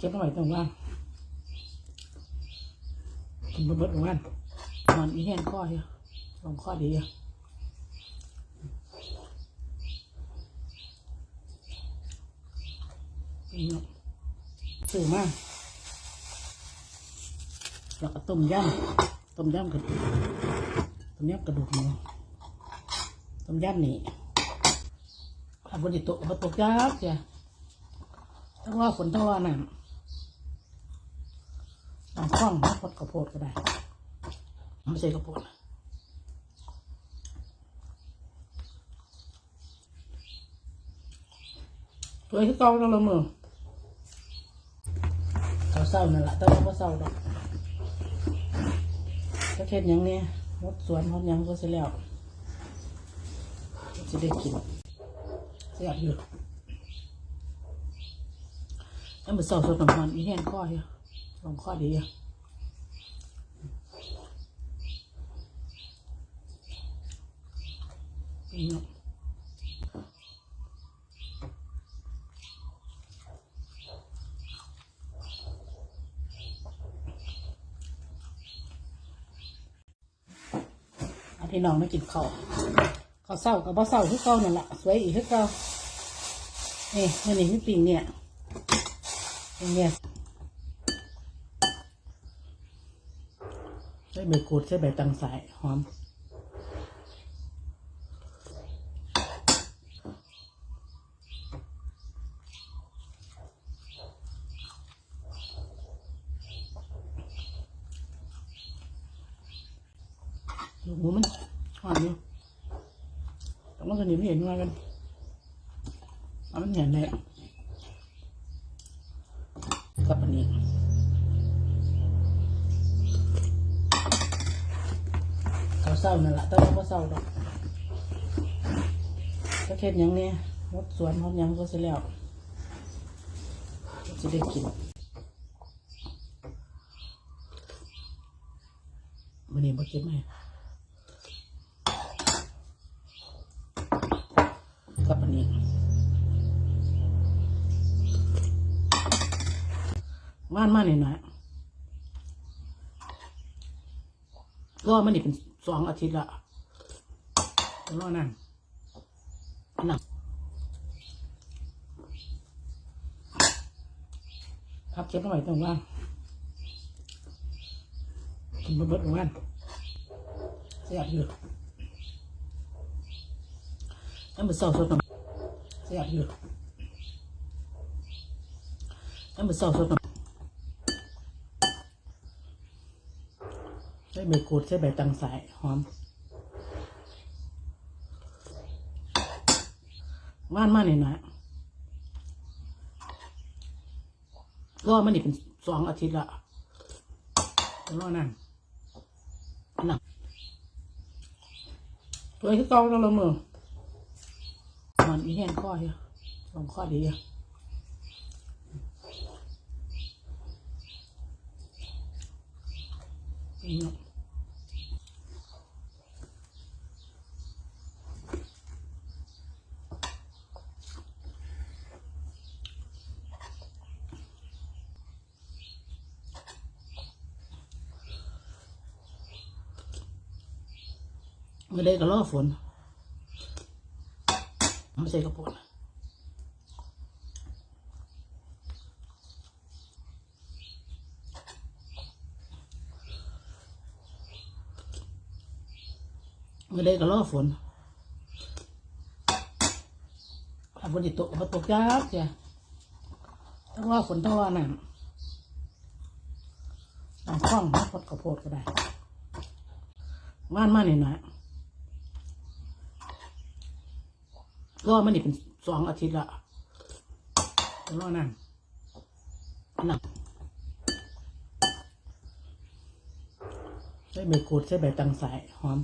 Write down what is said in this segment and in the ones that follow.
เก็บเอาไว้ตรงว่างกินบะเบิดตรงว่างนอนอีแห้งข้ออยู่ลงข้อดีอยู่นี่เนาะซื้อมาแล้วก็ต้มยำต้มยำกระดูกต้มยำกระดูกหมูต้มยำนี่ถ้าบนจิตตกบนตกยักจ้ะทั้งว่าฝนทั้งว่าน้ำ น้ำคล้องน้ำพดกระโพดก็ได้ไม่ใช่กระโพดตัวที่ก่าแล้วละมือเขาเศร้านั่นแหละแต่ว่าบ่เศร้าดอกก็เท็ดหยังเนี่ยรถสวนรถยังก็เสร็จแล้วจะได้กินเสียบอยู่แล้วมันสอบสดน้ำมันมีแห้งข้ออยู่ ลงข้อดีอยู่นี่เนาะอาพี่น้องมากินข้าวข้าวเศร้ากับบ่เศร้าคือเก่านั่นแหละสวยอีกคือเก่านี่วันนี้พี่ปิงเนี่ยเนี่ย ใช้ใบกูดใช้ใบตังสายหอมดูหมูมันหอมอยู่แต่มันก็หนีไม่เห็นมากันมันเห็นเลย เศร้านั่นแหละแต่ว่าบ่เศร้าดอกก็เท็ดหยังเนี่ยรถสวนรถหยังก็เสร็จแล้วจะได้กินวันนี้บ่เก็บไหมกับอันนี้ว่านมาหน่อยหน่อยก็มันนี่เป็น สองอาทิตย์ละเป็นรอนั่นนั่นพับเก็บเอาไว้ตรงว่างกินเบิดตรงว่างเสียบอยู่แล้วมันเศร้าสดเสียบอยู่แล้วมันเศร้าสดน้ำ ใช้ใบกูดใช้ใบตังสายหอมว่านมาหน่อยหน่อยก็มันนี่เป็นสองอาทิตย์ละรอนั่นนั่นตัวที่ก่าแล้วละมือมันมีแห้งข้ออยู่ลงข้อดีอยู่นี่เน เมื่อใดก็รอฝนไม่ใช่กระปุกเมื่อใดก็รอฝนถ้าฝนติตกมาตกยากจ้ะทั้งว่าฝนทั้งว่าน้ำน้ำคล้องน้ำพดกระโพดก็ได้ว่านมาหน่อยหน่อย ก็มันนี่เป็นสองอาทิตย์ละเป็นรอนั่นนั่นใช้ใบกูดใช้ใบตังสายหอม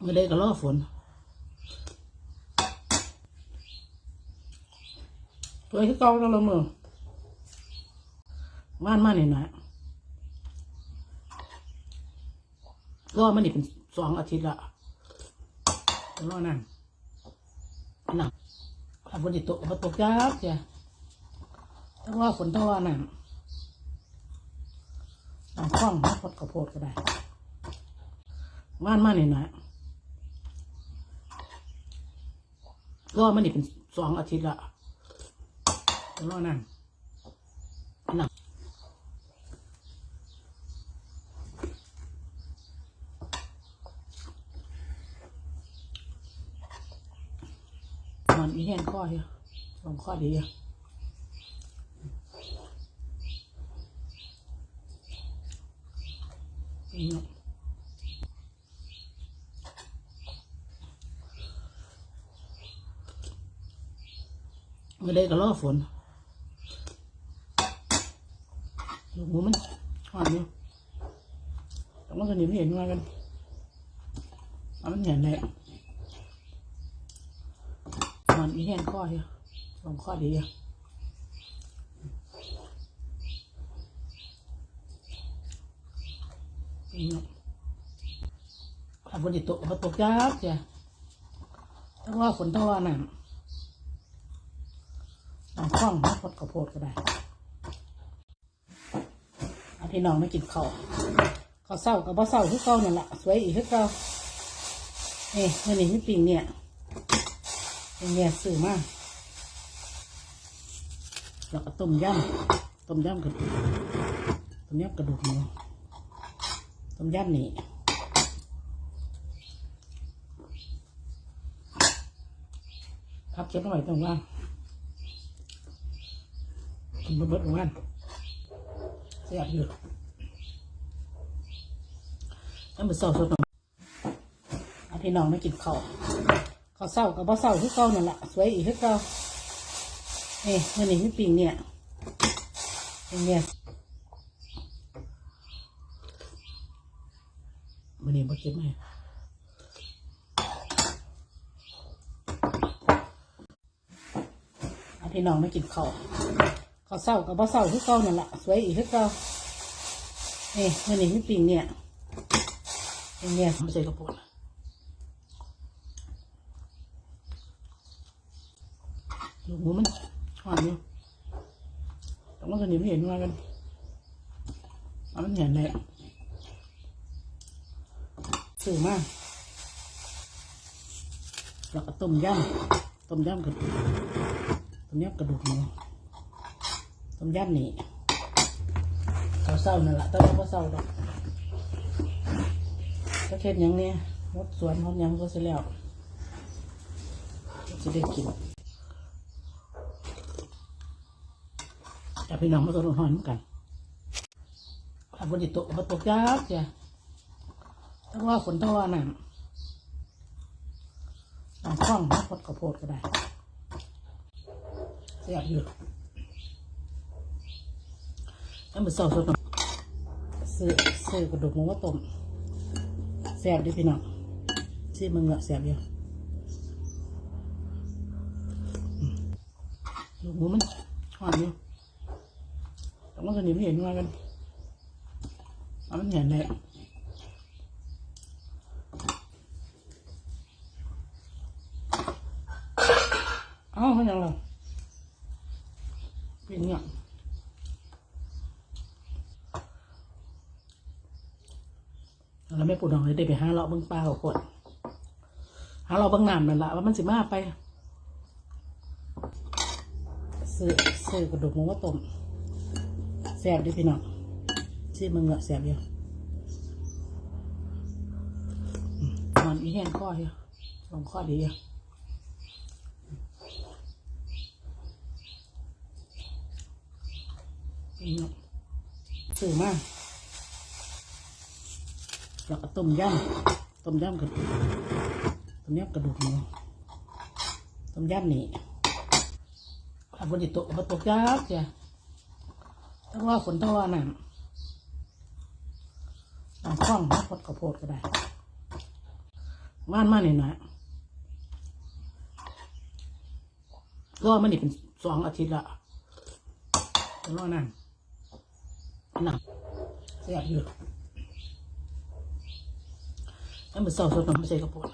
เมื่อใดก็รอฝนตัวที่เก่าแล้วละมือ ว่านมาหน่อยหน่อยรอมันนี่เป็นสองอาทิตย์ละรอนั่นนั่นถ้าฝนติตกมาตกยากจ้ะถ้าว่าฝนถ้าว่านั่นน้ำคล้องมาพดกระโพดก็ได้ว่านมาหน่อยหน่อยรอมันนี่เป็นสองอาทิตย์ละรอนั่นนั่น มันมีแห้งข้อเยอะสองข้อเดียอะนี่เนาะเมื่อใดก็รอฝนลูกหมูมันหอนอยู่แต่มันก็หนีไม่เห็นมากันมันเห็นเลย มันมีแห้งข้อเยอะสองข้อดีเยอะนี่ะถ้าฝนติตกมาตกยากจ้ะถ้าว่าฝนถ้าว่านั่นน้ำคล้องมาพดกระโพดก็ได้เอาพี่น้องไม่กินข้าวข้าวเศร้ากับบ่เศร้าคือเก่านั่นแหละสวยอีกคือเก่าเอ้ยวันนี้ไม่ปิงเนี่ย เป็นเนี่ยสื่อมากแล้วก็ต้มยำต้มยำกระดูกต้มยำกระดูกหมูต้มยำนี่พับเก็บเอาไว้ตรงว่างกินบะเบิดตรงว่างเสียบอยู่แล้วมือเศร้าสดหน่อยเอาพี่น้องไม่กินข้าว ขาเศร้ากับบ่เศร้าคือเก่านั่นแหละสวยอีกคือเก่าเอ้ยวันนี้ไม่ปิงเนี่ยเป็นเนี่ยวันนี้บ่เก็บไหมพี่น้องไม่กินข้าวข้าวเศร้ากับบ่เศร้าคือเก่านั่นแหละสวยอีกคือเก่าเอ้ยวันนี้ไม่ปิงเนี่ยเป็นเนี่ยไม่ใช่กระปุก ลูหมูมันหอนอยู่แต่ว่าคนนี้ไม่เห็นมากันมันเห็นเลยสื่อมากแล้วก็ต้มยำต้มยำกระดูกต้มยำกระดูกหมูต้มยำนี่เขาเศร้านั่นแหละแต่ว่าก็เศร้าดอกก็เทศย่างเนี้ยมดสวนมดหยังก็เสร็จแล้วจะได้กิน แต่พี่น้องมาตัวหอนเหมือนกันถ้าฝนติตกมาตกยากจ้ะถ้าว่าฝนถ้าว่านั่นน้ำคล้องมาพดกระโพดก็ได้เสียบอยู่แล้วมือเศร้าสดหน่อยซื้อซื้อกระดูกหมูมาต้มแซ่บดิพี่น้องซีมึงเหงาแซ่บอยู่ลูกหมูมันหอนอยู่ แต่ว่าคนนี้ไม่เห็นมากันมันเห็นเลยเอ้าเขาอย่างไรเป็นเงี้ยเราไม่ปวดหอกเลยได้ไปหาเราเบิ้งปลาเขากดหาเราเบิ้งน้ำนั่นละว่ามันสิมาไปซื้อซื้อกระดูกหมูมาต้ม แซ่บดิพี่น้องซีมึงเหงาแซ่บอยู่อืมมันมีแห้งข้อเยอะสองข้อดีเยอะนี่เนาะสื่อมากแล้วก็ต้มย่ำต้มย่ำกระดูกต้มย่ำกระดูกหมูต้มย่ำนี่ถ้าฝนติตตกมาตกยากจ้ะ ถ้าว่าฝนถ้าว่านั่นน้ำคล้องมาพดกระโพดก็ได้ว่านมาหน่อยน่อยรอมันนี่เป็นสองอาทิตย์ละเป็นรอนั่นนั่นเสียบอยู่แล้วมันเศร้าสดน้ำไม่ใส่กระปุก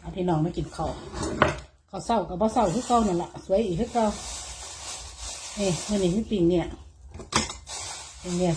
เอาพี่น้องไม่กินข้าว ขาเศร้ากับบ่เศร้าคือเก่านั่นแหละสวยอีกคือเก่าเอ้ยวันนี้พี่ปิงเนี่ยเป็นเนี่ย